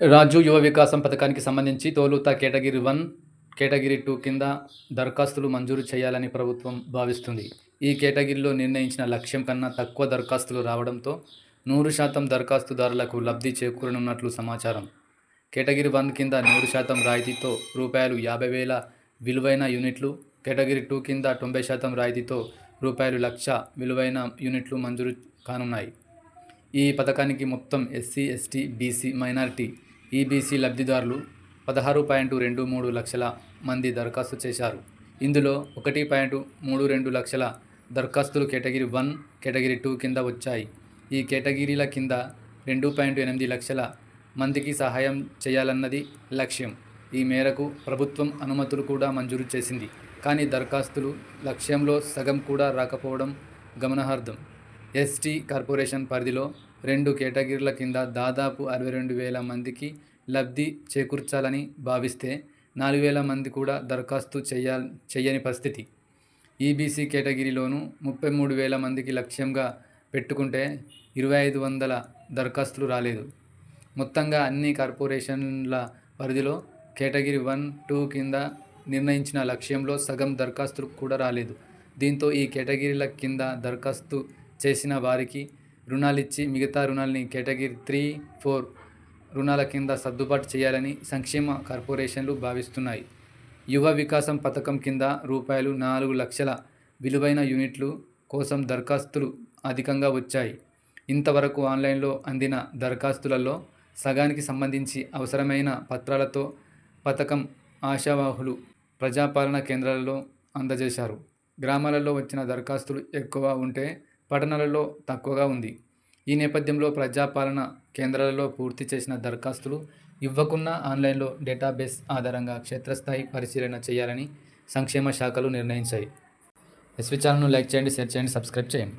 రాజు యువ వికాసం పథకానికి సంబంధించి తోలుత కేటగిరీ వన్ కేటగిరీ టూ కింద దరఖాస్తులు మంజూరు చేయాలని ప్రభుత్వం భావిస్తుంది. ఈ కేటగిరీలో నిర్ణయించిన లక్ష్యం కన్నా తక్కువ దరఖాస్తులు రావడంతో నూరు శాతం దరఖాస్తుదారులకు లబ్ధి చేకూరనున్నట్లు సమాచారం. కేటగిరీ వన్ కింద నూరు శాతం రాయితీతో రూపాయలు యాభై వేల విలువైన యూనిట్లు కేటగిరీ టూ కింద తొంభై శాతం రాయితీతో రూపాయలు లక్ష విలువైన యూనిట్లు మంజూరు కానున్నాయి. ఈ పథకానికి మొత్తం SC ST BC minority EBC లబ్ధిదారులు పదహారు పాయింట్ రెండు మూడు లక్షల మంది దరఖాస్తు చేశారు. ఇందులో ఒకటి పాయింట్ మూడు రెండు లక్షల దరఖాస్తులు కేటగిరీ వన్ కేటగిరీ టూ కింద వచ్చాయి. ఈ కేటగిరీల కింద రెండు పాయింట్ ఎనిమిది లక్షల మందికి సహాయం చేయాలన్నది లక్ష్యం. ఈ మేరకు ప్రభుత్వం అనుమతులు కూడా మంజూరు చేసింది. కానీ దరఖాస్తులు లక్ష్యంలో సగం కూడా రాకపోవడం గమనార్హం. ఎస్టీ కార్పొరేషన్ పరిధిలో రెండు కేటగిరీల కింద దాదాపు అరవై రెండు వేల మందికి లబ్ధి చేకూర్చాలని భావిస్తే నాలుగు వేల మంది కూడా దరఖాస్తు చేయ చేయని పరిస్థితి. ఈబీసీ కేటగిరీలోనూ ముప్పై మూడు వేల మందికి లక్ష్యంగా పెట్టుకుంటే ఇరవై ఐదు వందల దరఖాస్తులు రాలేదు. మొత్తంగా అన్ని కార్పొరేషన్ల పరిధిలో కేటగిరీ వన్ టూ కింద నిర్ణయించిన లక్ష్యంలో సగం దరఖాస్తులు కూడా రాలేదు. దీంతో ఈ కేటగిరీల కింద దరఖాస్తు చేసిన వారికి రుణాలిచ్చి మిగతా రుణాలని కేటగిరీ త్రీ ఫోర్ రుణాల కింద సర్దుబాటు చేయాలని సంక్షేమ కార్పొరేషన్లు భావిస్తున్నాయి. యువ వికాసం పథకం కింద రూపాయలు నాలుగు లక్షల విలువైన యూనిట్లు కోసం దరఖాస్తులు అధికంగా వచ్చాయి. ఇంతవరకు ఆన్లైన్లో అందిన దరఖాస్తులలో సగానికి సంబంధించి అవసరమైన పత్రాలతో పథకం ఆశావాహులు ప్రజాపాలన కేంద్రాలలో అందజేశారు. గ్రామాలలో వచ్చిన దరఖాస్తులు ఎక్కువ ఉంటే పట్టణాలలో తక్కువగా ఉంది. ఈ నేపథ్యంలో ప్రజాపాలన కేంద్రాలలో పూర్తి చేసిన దరఖాస్తులు ఇవ్వకున్నా ఆన్లైన్లో డేటాబేస్ ఆధారంగా క్షేత్రస్థాయి పరిశీలన చేయాలని సంక్షేమ శాఖలు నిర్ణయించాయి. ఎస్వి ఛానల్ను లైక్ చేయండి షేర్ చేయండి సబ్స్క్రైబ్ చేయండి.